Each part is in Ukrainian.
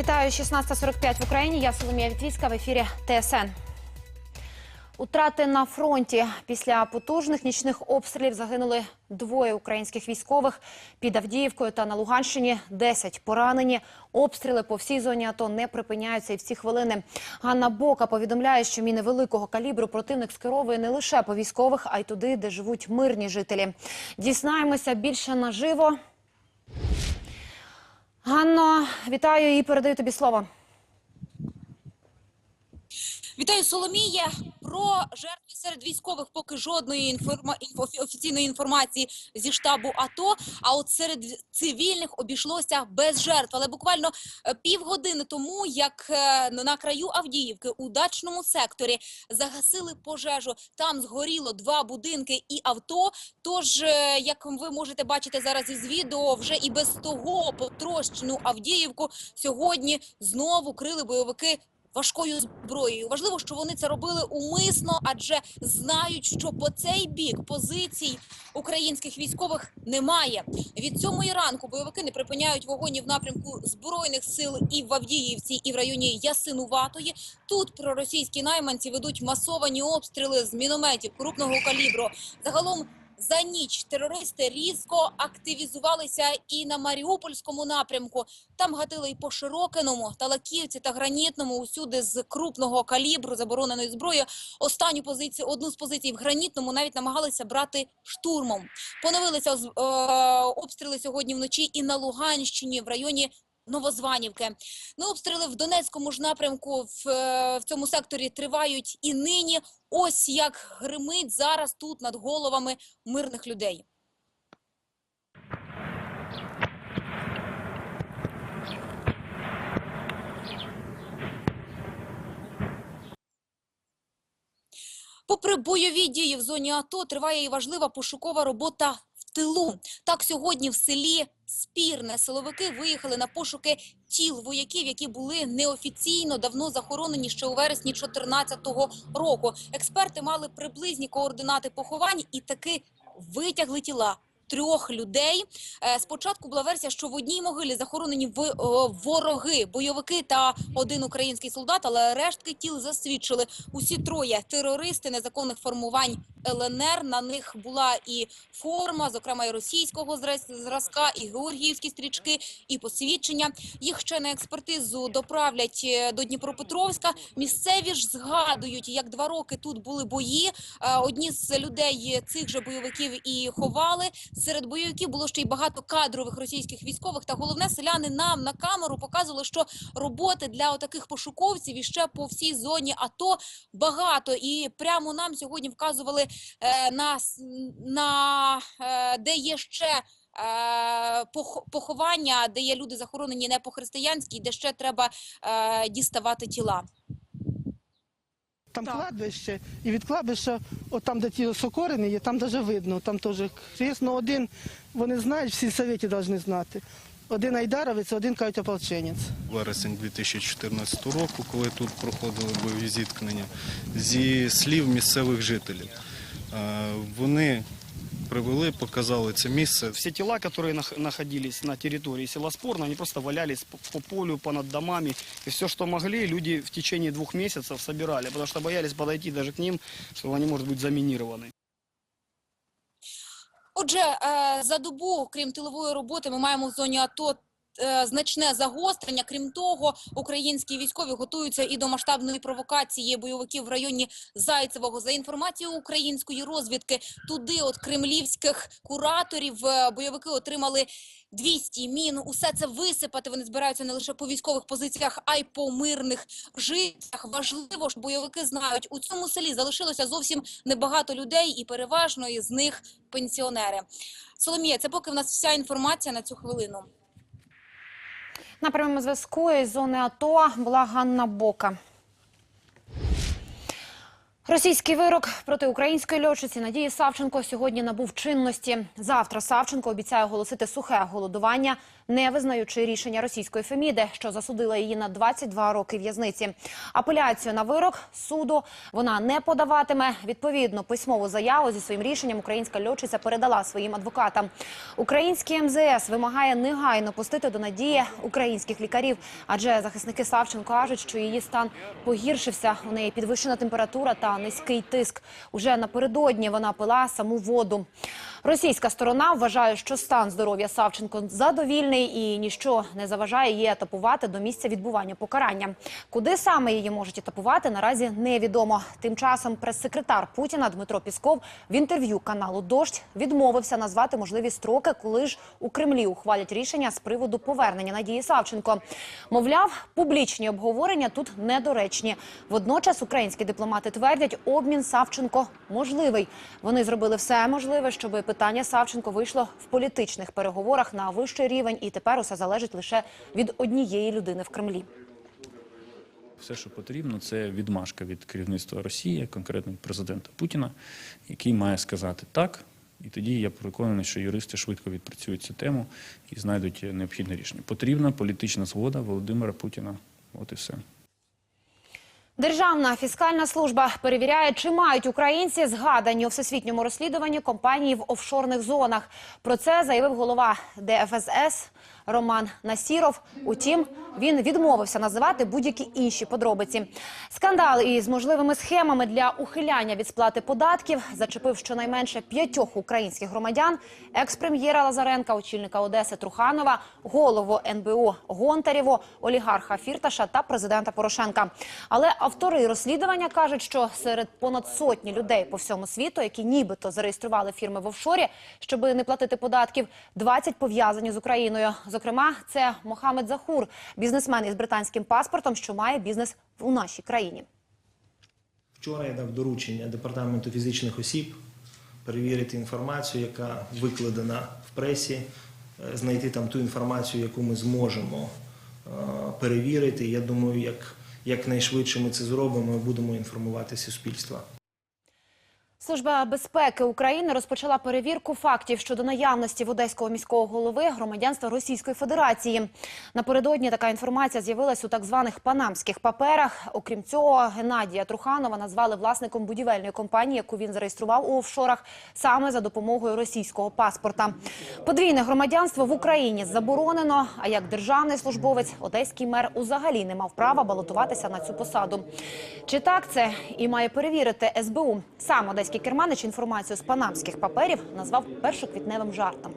Вітаю 16.45 в Україні. Я Соломія Вітвіцька в ефірі ТСН. Утрати на фронті після потужних нічних обстрілів загинули двоє українських військових під Авдіївкою та на Луганщині. 10 поранені. Обстріли по всій зоні АТО не припиняються і в ці хвилини. Ганна Бока повідомляє, що міни великого калібру противник скеровує не лише по військових, а й туди, де живуть мирні жителі. Дізнаємося більше наживо. Ганно, вітаю і передаю тобі слово. Вітаю Соломія. Про жертви серед військових поки жодної інформа... офіційної інформації зі штабу АТО. А от серед цивільних обійшлося без жертв. Але буквально е, півгодини тому, як е, на краю Авдіївки у дачному секторі загасили пожежу, там згоріло два будинки і авто. Тож, е, як ви можете бачити зараз із відео, вже і без того потрощену Авдіївку сьогодні знову крили бойовики важкою зброєю. Важливо, що вони це робили умисно, адже знають, що по цей бік позицій українських військових немає. Від сьомої ранку бойовики не припиняють вогонь в напрямку збройних сил і в Авдіївці, і в районі Ясинуватої. Тут проросійські найманці ведуть масовані обстріли з мінометів крупного калібру. Загалом. За ніч терористи різко активізувалися і на Маріупольському напрямку. Там гатили і по Широкиному, Талаківці та Гранітному. Усюди з крупного калібру забороненої зброї. Останню позицію, одну з позицій в Гранітному навіть намагалися брати штурмом. Поновилися е, обстріли сьогодні вночі і на Луганщині в районі. Новозванівки. Ну, обстріли в Донецькому ж напрямку в, е, в цьому секторі тривають і нині. Ось як гримить зараз тут над головами мирних людей. Попри бойові дії в зоні АТО, триває і важлива пошукова робота тилу. Так сьогодні в селі Спірне силовики виїхали на пошуки тіл вояків, які були неофіційно давно захоронені ще у вересні 2014 року. Експерти мали приблизні координати поховань і таки витягли тіла. Трьох людей. Е, Спочатку була версія, що в одній могилі захоронені в, вороги, бойовики та один український солдат, але рештки тіл засвідчили усі троє терористи незаконних формувань ЛНР. На них була і форма, зокрема і російського зразка, і георгіївські стрічки, і посвідчення. Їх ще на експертизу доправлять е, до Дніпропетровська. Місцеві ж згадують, як два роки тут були бої. Е, Одні з людей цих же бойовиків і ховали. Серед бойовиків було ще й багато кадрових російських військових. Та головне, селяни нам на камеру показували, що роботи для отаких пошуковців іще по всій зоні АТО багато. І прямо нам сьогодні вказували е, на, на е, де є ще. е, Поховання, де є люди захоронені не по-християнськи, де ще треба е, діставати тіла. Там кладбище, і від кладбища, от там, де ті сокорини є, там навіть видно, там теж хрест, ну один, вони знають, всі совєті повинні знати. Один айдаровець, один кажуть ополченець. вересень 2014 року, коли тут проходили бойові зіткнення, зі слів місцевих жителів. Е, Вони привели, показали це місце. Все тела, которые нах- находились на территории села Спорно, они просто валялись по, по полю, понад домами. И все, что могли, люди в течение двух месяцев собирали, потому что боялись подойти даже к ним, что они, может быть, заминированы. Отже, е, за добу, крім тилової роботи, ми маємо в зоні АТО е, значне загострення. Крім того, українські військові готуються і до масштабної провокації бойовиків в районі Зайцевого. За інформацією української розвідки, туди от кремлівських кураторів е, бойовики отримали 200 мін. Усе це висипати вони збираються не лише по військових позиціях, а й по мирних життях. Важливо, що бойовики знають, у цьому селі залишилося зовсім небагато людей, і переважно із них пенсіонери. Соломія, це поки в нас вся інформація на цю хвилину. На прямому зв'язку із зони АТО була Ганна Бока. Російський вирок проти української льотчиці Надії Савченко сьогодні набув чинності. Завтра Савченко обіцяє оголосити сухе голодування, не визнаючи рішення російської Феміди, що засудила її на 22 роки в'язниці. Апеляцію на вирок суду вона не подаватиме. Відповідно, письмову заяву зі своїм рішенням українська льотчиця передала своїм адвокатам. Український МЗС вимагає негайно пустити до надії українських лікарів, адже захисники Савченко кажуть, що її стан погіршився. У неї підвищена температура та низький тиск. Уже напередодні вона пила саму воду. Російська сторона вважає, що стан здоров'я Савченко задовільний і ніщо не заважає її етапувати до місця відбування покарання. Куди саме її можуть етапувати, наразі невідомо. Тим часом прес-секретар Путіна Дмитро Пісков в інтерв'ю каналу Дождь відмовився назвати можливі строки, коли ж у Кремлі ухвалять рішення з приводу повернення Надії Савченко. Мовляв, публічні обговорення тут недоречні. Водночас українські дипломати твердять, обмін Савченко можливий. Вони зробили все можливе, щоб питання Савченко вийшло в політичних переговорах на вищий рівень, і тепер усе залежить лише від однієї людини в Кремлі. Все, що потрібно, це відмашка від керівництва Росії, конкретно від президента Путіна, який має сказати так. І тоді я переконаний, що юристи швидко відпрацюють цю тему і знайдуть необхідне рішення. Потрібна політична згода Володимира Путіна. От і все. Державна фіскальна служба перевіряє, чи мають українці згадані у всесвітньому розслідуванні компанії в офшорних зонах. Про це заявив голова ДФСС Роман Насіров. Утім, він відмовився називати будь-які інші подробиці. Скандал із можливими схемами для ухиляння від сплати податків зачепив щонайменше п'ятьох українських громадян: екс-прем'єра Лазаренка, очільника Одеси Труханова, голову НБУ Гонтарєву, олігарха Фірташа та президента Порошенка. Але автори розслідування кажуть, що серед понад сотні людей по всьому світу, які нібито зареєстрували фірми в офшорі, щоб не платити податків, 20 пов'язані з Україною. Зокрема, це Мохамед Захур, бізнесмен із британським паспортом, що має бізнес у нашій країні. Вчора я дав доручення департаменту фізичних осіб перевірити інформацію, яка викладена в пресі, е, знайти там ту інформацію, яку ми зможемо е, перевірити. Я думаю, як якнайшвидше ми це зробимо, ми будемо інформувати суспільство. Служба безпеки України розпочала перевірку фактів щодо наявності в одеського міського голови громадянства Російської Федерації. Напередодні така інформація з'явилась у так званих панамських паперах. Окрім цього, Геннадія Труханова назвали власником будівельної компанії, яку він зареєстрував у офшорах саме за допомогою російського паспорта. Подвійне громадянство в Україні заборонено. А як державний службовець, одеський мер узагалі не мав права балотуватися на цю посаду. Чи так це і має перевірити СБУ? Сам одеський керманич інформацію з панамських паперів назвав першоквітневим жартом.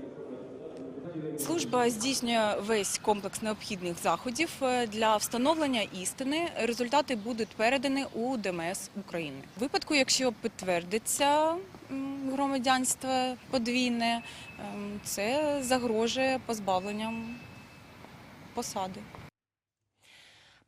Служба здійснює весь комплекс необхідних заходів е, для встановлення істини. Результати будуть передані у ДМС України. В випадку, якщо підтвердиться громадянство подвійне, ем, це загрожує позбавленням посади.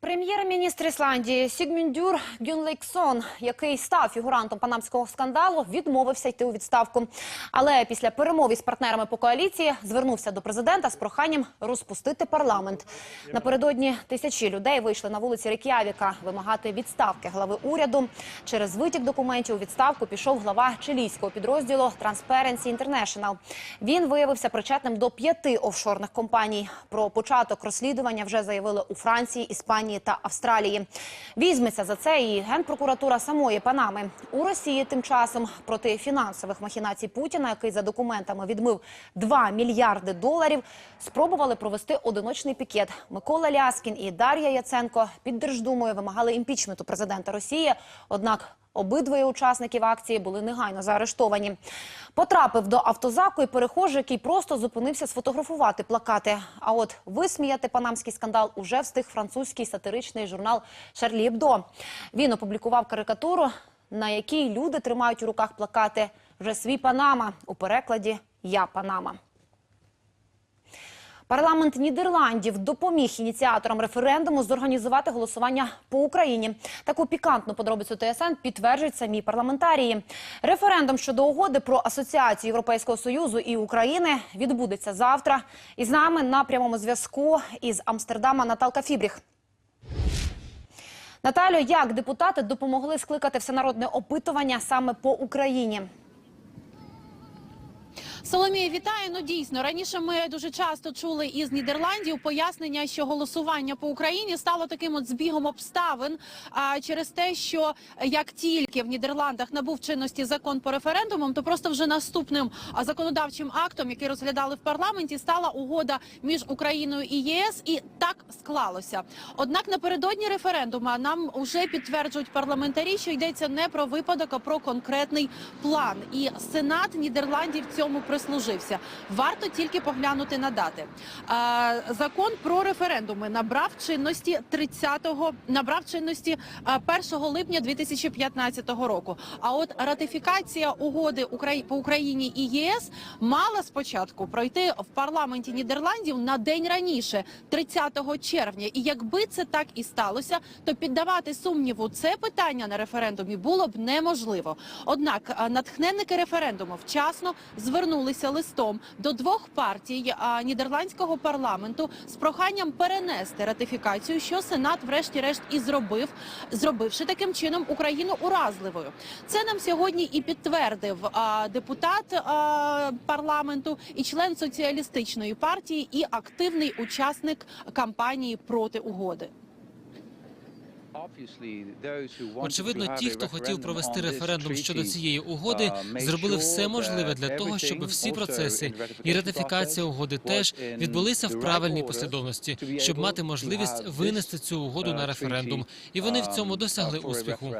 Прем'єр-міністр Ісландії Сігмюндюр Гюнлейксон, який став фігурантом панамського скандалу, відмовився йти у відставку. Але після перемов із партнерами по коаліції звернувся до президента з проханням розпустити парламент. Напередодні тисячі людей вийшли на вулиці Рек'явіка вимагати відставки глави уряду. Через витік документів у відставку пішов глава чилійського підрозділу Transparency International. Він виявився причетним до п'яти офшорних компаній. Про початок розслідування вже заявили у Франції, Іспанії та Австралії. Візьметься за це і генпрокуратура самої Панами. У Росії тим часом проти фінансових махінацій Путіна, який за документами відмив 2 мільярди доларів, спробували провести одиночний пікет. Микола Ляскін і Дар'я Яценко під Держдумою вимагали імпічменту президента Росії. Однак Обидвоє учасників акції були негайно заарештовані. Потрапив до автозаку і перехожий, який просто зупинився сфотографувати плакати. А от висміяти панамський скандал уже встиг французький сатиричний журнал «Шарлі Ебдо». Він опублікував карикатуру, на якій люди тримають у руках плакати «Вже свій Панама» у перекладі «Я Панама». Парламент Нідерландів допоміг ініціаторам референдуму зорганізувати голосування по Україні. Таку пікантну подробицю ТСН підтверджують самі парламентарії. Референдум щодо угоди про асоціацію Європейського союзу і України відбудеться завтра. І з нами на прямому зв'язку із Амстердама Наталка Фібріх. Наталю, як депутати допомогли скликати всенародне опитування саме по Україні? Соломія, вітаю. Ну дійсно раніше ми дуже часто чули із Нідерландів пояснення, що голосування по Україні стало таким от збігом обставин. А через те, що як тільки в Нідерландах набув чинності закон по референдумам, то просто вже наступним законодавчим актом, який розглядали в парламенті, стала угода між Україною і ЄС, і так склалося. Однак напередодні референдуму нам вже підтверджують парламентарі, що йдеться не про випадок, а про конкретний план. І Сенат Нідерландів цьому прислужився. Варто тільки поглянути на дати. Закон про референдуми набрав чинності 30-го, набрав чинності е, 1 липня 2015 року. А от ратифікація угоди по Україні і ЄС мала спочатку пройти в парламенті Нідерландів на день раніше, 30 червня. І якби це так і сталося, то піддавати сумніву це питання на референдумі було б неможливо. Однак натхненники референдуму вчасно звернулися листом до двох партій нідерландського парламенту з проханням перенести ратифікацію, що Сенат, врешті-решт, і зробив, зробивши таким чином Україну уразливою. Це нам сьогодні і підтвердив депутат парламенту і член соціалістичної партії, і активний учасник кампанії проти угоди. Очевидно, ті, хто хотів провести референдум щодо цієї угоди, зробили все можливе для того, щоб всі процеси і ратифікація угоди теж відбулися в правильній послідовності, щоб мати можливість винести цю угоду на референдум, і вони в цьому досягли успіху.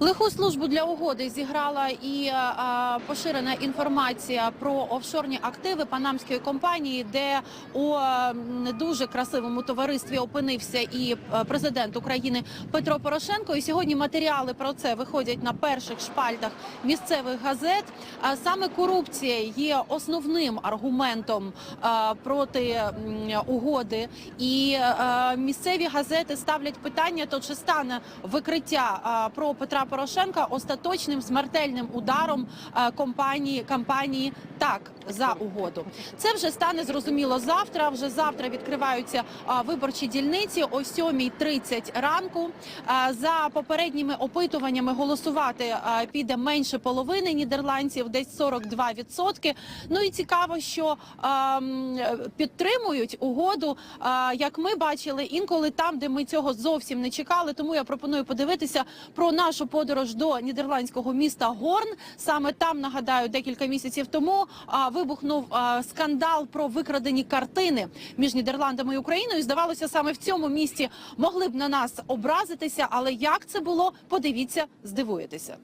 Лиху службу для угоди зіграла і а, поширена інформація про офшорні активи панамської компанії, де у а, дуже красивому товаристві опинився і президент України Петро Порошенко. І сьогодні матеріали про це виходять на перших шпальтах місцевих газет. А саме корупція є основним аргументом а, проти угоди, і а, місцеві газети ставлять питання: то чи стане викриття а, про Петра Порошенка остаточним смертельним ударом а, компанії кампанії так за угоду. Це вже стане зрозуміло завтра. Вже завтра відкриваються виборчі дільниці о 7.30 ранку. За попередніми опитуваннями голосувати піде менше половини нідерландців, десь 42%. Ну і цікаво, що підтримують угоду, як ми бачили, інколи там, де ми цього зовсім не чекали. Тому я пропоную подивитися про нашу подорож до нідерландського міста Горн. Саме там нагадаю, декілька місяців тому вибухнув скандал про викрадені картини між Нідерландами і Україною. Здавалося, саме в цьому місті могли б на нас образитися, але як це було, подивіться, здивуєтеся.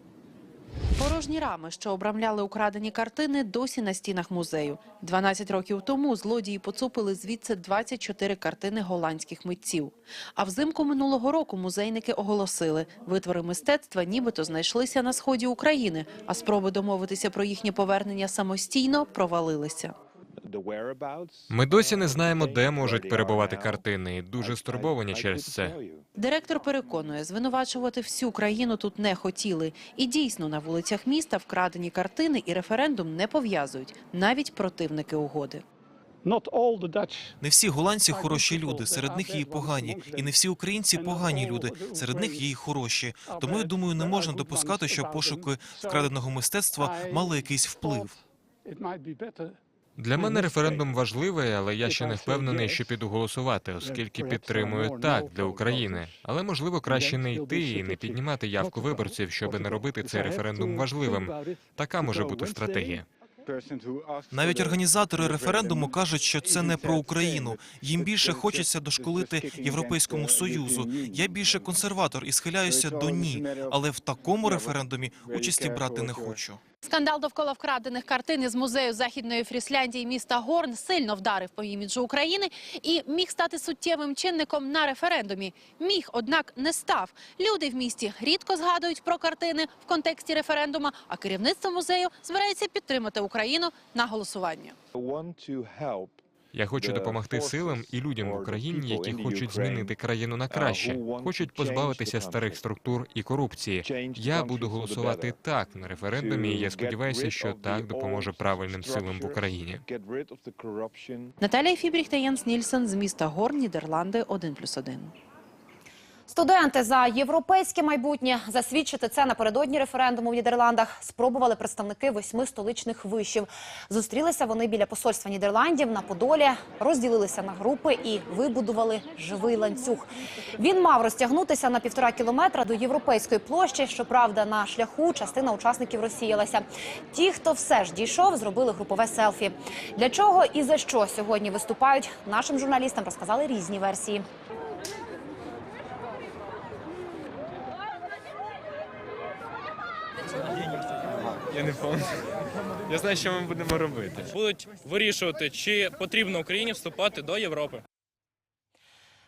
Порожні рами, що обрамляли украдені картини, досі на стінах музею. 12 років тому злодії поцупили звідси 24 картини голландських митців. А взимку минулого року музейники оголосили, витвори мистецтва нібито знайшлися на сході України, а спроби домовитися про їхнє повернення самостійно провалилися. Ми досі не знаємо, де можуть перебувати картини, і дуже стурбовані через це. Директор переконує, звинувачувати всю країну тут не хотіли. І дійсно на вулицях міста вкрадені картини і референдум не пов'язують, навіть противники угоди. Не всі голландці хороші люди, серед них є і погані, і не всі українці погані люди, серед них є і хороші. Тому я думаю, не можна допускати, що пошуки вкраденого мистецтва мали якийсь вплив. Для мене референдум важливий, але я ще не впевнений, що піду голосувати, оскільки підтримую так для України. Але можливо краще не йти і не піднімати явку виборців, щоб не робити цей референдум важливим. Така може бути стратегія. Навіть організатори референдуму кажуть, що це не про Україну. Їм більше хочеться дошколити Європейському Союзу. Я більше консерватор і схиляюся до ні, але в такому референдумі участі брати не хочу. Скандал довкола вкрадених картин із музею Західної Фрісляндії міста Горн сильно вдарив по іміджу України і міг стати суттєвим чинником на референдумі. Міг, однак, не став. Люди в місті рідко згадують про картини в контексті референдума, а керівництво музею збирається підтримати Україну на голосуванні. Я хочу допомогти силам і людям в Україні, які хочуть змінити країну на краще, хочуть позбавитися старих структур і корупції. Я буду голосувати так на референдумі. і Я сподіваюся, що так допоможе правильним силам в Україні. Наталія Фібріх та Єнс Нільсен з міста Гор, Нідерланди, 1+,1. Студенти за європейське майбутнє засвідчити це напередодні референдуму в Нідерландах спробували представники восьми столичних вишів. Зустрілися вони біля посольства Нідерландів на Подолі, розділилися на групи і вибудували живий ланцюг. Він мав розтягнутися на півтора кілометра до європейської площі. Щоправда, на шляху частина учасників розсіялася. Ті, хто все ж дійшов, зробили групове селфі. Для чого і за що сьогодні виступають нашим журналістам, розказали різні версії. Я не пам'ятаю. Я знаю, що ми будемо робити. будуть вирішувати, чи потрібно Україні вступати до Європи.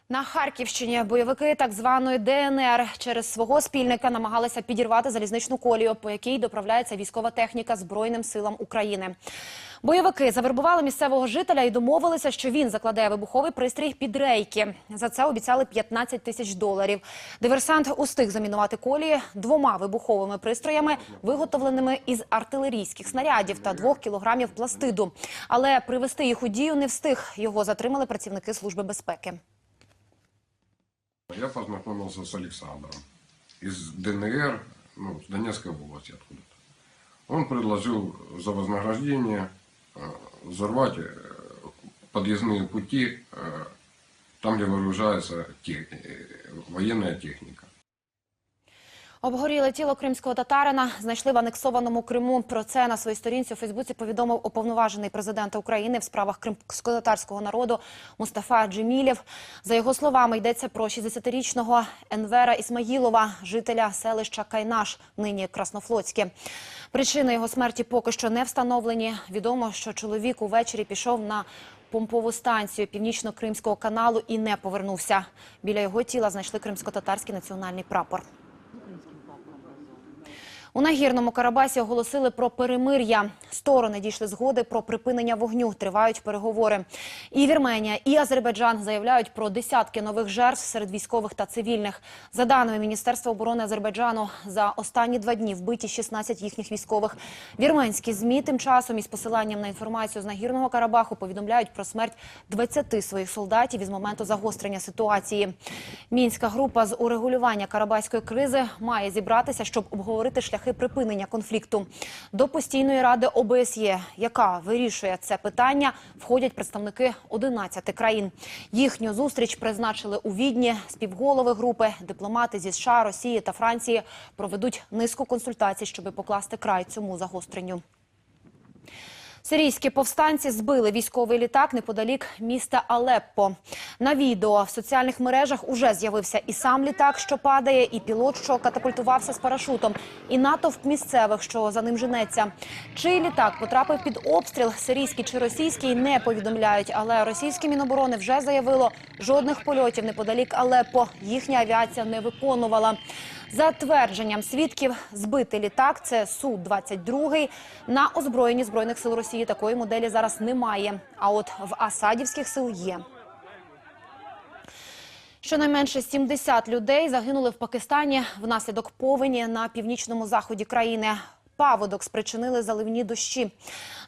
На Харківщині бойовики так званої ДНР через свого спільника намагалися підірвати залізничну колію, по якій доправляється військова техніка Збройним силам України. Бойовики завербували місцевого жителя і домовилися, що він закладає вибуховий пристрій під рейки. За це обіцяли 15 тисяч доларів. Диверсант устиг замінувати колії двома вибуховими пристроями, виготовленими із артилерійських снарядів та двох кілограмів пластиду. Але привести їх у дію не встиг. Його затримали працівники служби безпеки. Я познакомился с Александром из ДНР, ну, с Донецкой области откуда-то. Он предложил за вознаграждение э, взорвать э, подъездные пути э, там, где вооружается тех- военная техника. Обгоріле тіло кримського татарина знайшли в анексованому Криму. Про це на своїй сторінці у Фейсбуці повідомив уповноважений президента України в справах кримськотатарського народу Мустафа Джемілєв. За його словами, йдеться про 60-річного Енвера Ісмаїлова, жителя селища Кайнаш, нині Краснофлотське. Причини його смерті поки що не встановлені. Відомо, що чоловік увечері пішов на помпову станцію північно-кримського каналу і не повернувся. Біля його тіла знайшли кримсько-татарський національний прапор. У нагірному Карабасі оголосили про перемир'я. Сторони дійшли згоди про припинення вогню. Тривають переговори. І Вірменія, і Азербайджан заявляють про десятки нових жертв серед військових та цивільних. За даними Міністерства оборони Азербайджану, за останні два дні вбиті 16 їхніх військових. Вірменські змі тим часом із посиланням на інформацію з нагірного Карабаху повідомляють про смерть 20 своїх солдатів із моменту загострення ситуації. Мінська група з урегулювання карабаської кризи має зібратися, щоб обговорити шляхи припинення конфлікту. До постійної ради ОБСЄ, яка вирішує це питання, входять представники 11 країн. Їхню зустріч призначили у Відні. Співголови групи, дипломати зі США, Росії та Франції проведуть низку консультацій, щоб покласти край цьому загостренню. Сирійські повстанці збили військовий літак неподалік міста Алеппо. На відео в соціальних мережах уже з'явився і сам літак, що падає, і пілот, що катапультувався з парашутом, і натовп місцевих, що за ним женеться. Чий літак потрапив під обстріл, сирійський чи російський, не повідомляють. Але російське міноборони вже заявило, жодних польотів неподалік Алеппо їхня авіація не виконувала. За твердженням свідків, збитий літак це Су-22. На озброєнні Збройних сил Росії такої моделі зараз немає. А от в Асадівських сил є. Щонайменше 70 людей загинули в Пакистані внаслідок повені на північному заході країни. Паводок спричинили заливні дощі.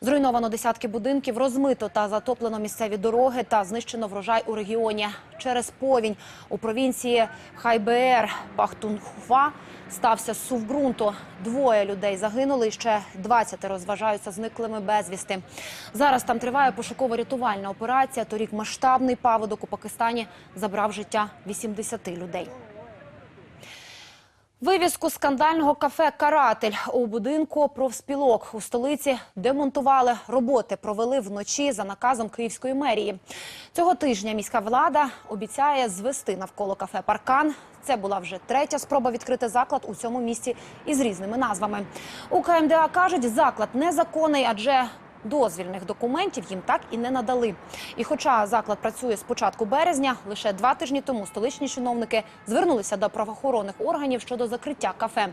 Зруйновано десятки будинків, розмито та затоплено місцеві дороги та знищено врожай у регіоні. Через повінь у провінції Хайбеер Пахтунхва стався сув ґрунту. Двоє людей загинули, ще 20 розважаються зниклими безвісти. Зараз там триває пошуково-рятувальна операція. Торік масштабний паводок у Пакистані забрав життя 80 людей. Вивіску скандального кафе Каратель у будинку профспілок у столиці демонтували. Роботи провели вночі за наказом Київської мерії. Цього тижня міська влада обіцяє звести навколо кафе Паркан. Це була вже третя спроба відкрити заклад у цьому місті із різними назвами. У КМДА кажуть, заклад незаконний, адже Дозвільних документів їм так і не надали. І хоча заклад працює з початку березня, лише два тижні тому столичні чиновники звернулися до правоохоронних органів щодо закриття кафе.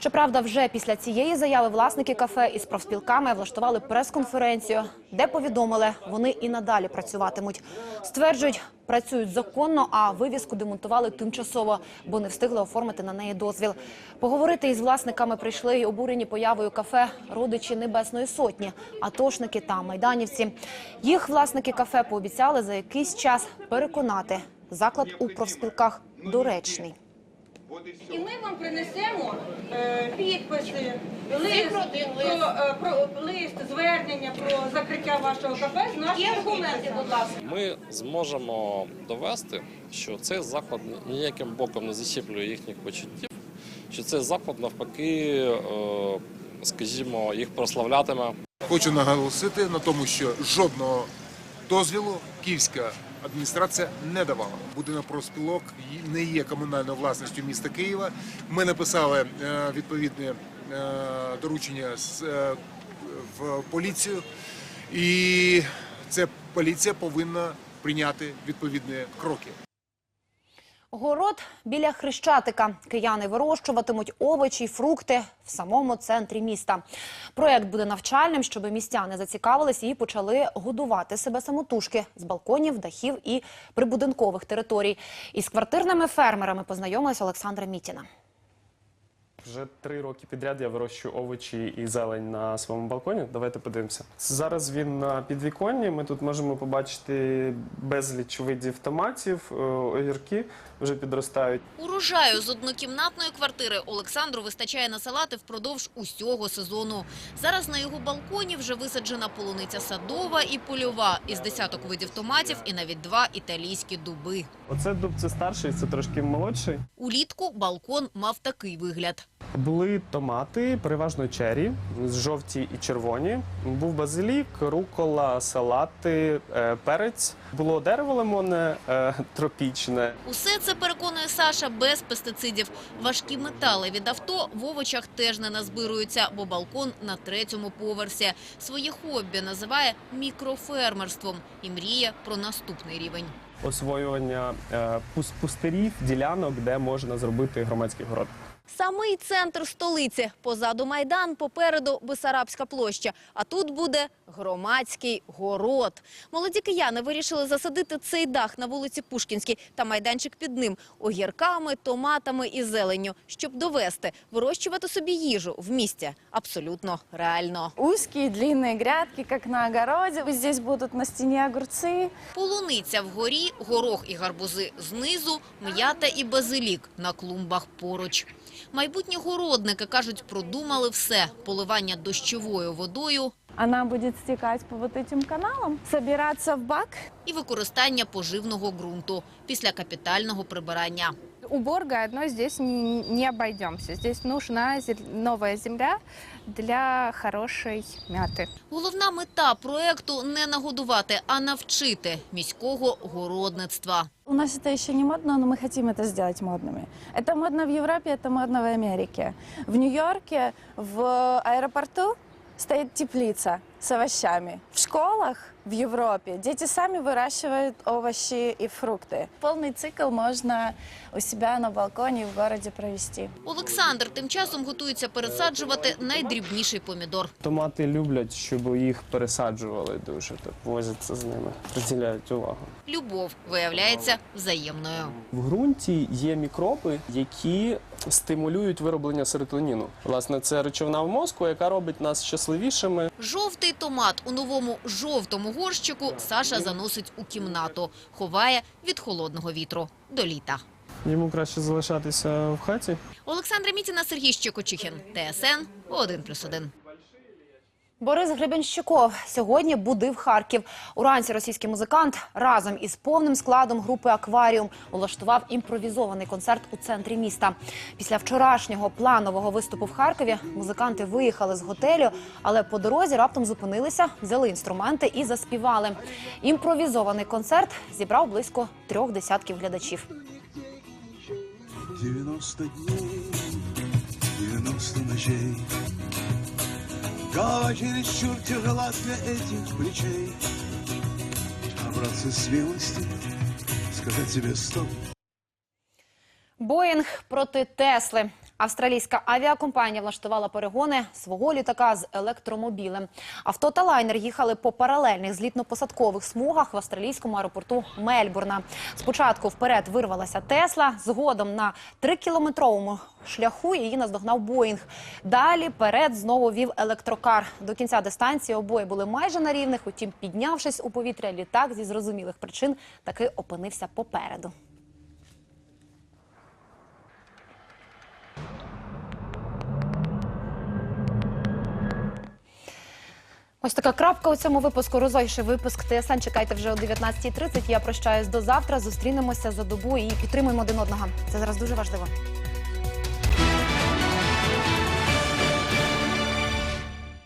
Щоправда, вже після цієї заяви власники кафе із профспілками влаштували прес-конференцію, де повідомили, вони і надалі працюватимуть. Стверджують, працюють законно, а вивіску демонтували тимчасово, бо не встигли оформити на неї дозвіл. Поговорити із власниками прийшли й обурені появою кафе родичі Небесної Сотні, атошники та майданівці. Їх власники кафе пообіцяли за якийсь час переконати. Заклад у профспілках доречний. І ми вам принесемо е, підписи, лист, про, е, про лист, звернення про закриття вашого кафе з нашими аргументи, будь ласка. Ми зможемо довести, що цей заклад ніяким боком не зачіплює їхніх почуттів, що цей заклад навпаки, е, скажімо, їх прославлятиме. Хочу наголосити на тому, що жодного дозвілу київська адміністрація не давала. Будинок профспілок не є комунальною власністю міста Києва. Ми написали е, відповідне е, доручення е, в поліцію, і ця поліція повинна прийняти відповідні кроки. Город біля Хрещатика. Кияни вирощуватимуть овочі й фрукти в самому центрі міста. Проект буде навчальним, щоб містяни зацікавилися і почали годувати себе самотужки з балконів, дахів і прибудинкових територій. Із квартирними фермерами познайомилась Олександра Мітіна. Вже три роки підряд я вирощую овочі і зелень на своєму балконі. Давайте подивимося. Зараз він на підвіконні. Ми тут можемо побачити безліч видів томатів, е, огірки вже підростають. Урожаю з однокімнатної квартири Олександру вистачає на салати впродовж усього сезону. Зараз на його балконі вже висаджена полуниця садова і польова із десяток видів томатів і навіть два італійські дуби. Оце дуб це старший, це трошки молодший. Улітку балкон мав такий вигляд. Були томати, переважно чері, жовті і червоні. Був базилік, рукола, салати, е, перець. Було дерево лимонне, е, тропічне. Усе це переконує Саша без пестицидів. Важкі метали від авто в овочах теж не назбируються, бо балкон на третьому поверсі. Своє хобі називає мікрофермерством і мріє про наступний рівень. Освоювання е, пустирів, ділянок, де можна зробити громадський город. Самий центр столиці. Позаду Майдан, попереду Бесарабська площа. А тут буде громадський город. Молоді кияни вирішили засадити цей дах на вулиці Пушкінській та майданчик під ним огірками, томатами і зеленню, щоб довести, вирощувати собі їжу в місті абсолютно реально. Узкие длинные грядки, как на огороде. Здесь будут на стене огурцы. Полуниця вгорі, горох і гарбузи знизу, м'ята і базилік на клумбах поруч. Майбутні городники, кажуть, продумали все. Поливання дощовою водою Вона буде стікати по вот этим каналам, збиратися в бак. і використання поживного ґрунту після капітального прибирання Уборкой одной здесь не, не обойдемся. Здесь нужна зел- новая земля для хорошей мяты. Головна мета проекту – не нагодувати, а навчити міського городництва. У нас это еще не модно, но мы хотим это сделать модными. Это модно в Европе, это модно в Америке. В Нью-Йорке, в аэропорту стоит теплица с овощами. В школах в Европе дети сами выращивают овощи и фрукты. Полный цикл можно у себя на балконе в городе провести. Олександр тим часом готується пересаджувати найдрібніший помідор. Томати люблять, щоб їх пересаджували дуже, так возяться з ними, приділяють увагу. Любов виявляється взаємною. В ґрунті є мікроби, які стимулюють вироблення серотоніну. Власне, це речовина в мозку, яка робить нас щасливішими. Жовтий томат у новому жовтому горщику Саша заносить у кімнату. Ховає від холодного вітру до літа. Йому краще залишатися в хаті. Олександра Мітіна, Сергій Щекочихін. ТСН 1+,1. Борис Гребенщиков сьогодні будив Харків. Уранці російський музикант разом із повним складом групи Акваріум влаштував імпровізований концерт у центрі міста. Після вчорашнього планового виступу в Харкові музиканти виїхали з готелю, але по дорозі раптом зупинилися, взяли інструменти і заспівали. Імпровізований концерт зібрав близько трьох десятків глядачів. 90 дней, 90 ночей. Голова чересчур тяжела для этих плечей. Набраться смелости, сказать себе стоп. Боїнг проти Тесли. Австралійська авіакомпанія влаштувала перегони свого літака з електромобілем. Авто та лайнер їхали по паралельних злітно-посадкових смугах в австралійському аеропорту Мельбурна. Спочатку вперед вирвалася Тесла, згодом на трикілометровому шляху її наздогнав Боїнг. Далі перед знову вів електрокар. До кінця дистанції обоє були майже на рівних. Утім, піднявшись у повітря, літак зі зрозумілих причин таки опинився попереду. Ось така крапка у цьому випуску. Розойший випуск ТСН. Чекайте вже о 19.30. Я прощаюсь до завтра. Зустрінемося за добу і підтримуємо один одного. Це зараз дуже важливо.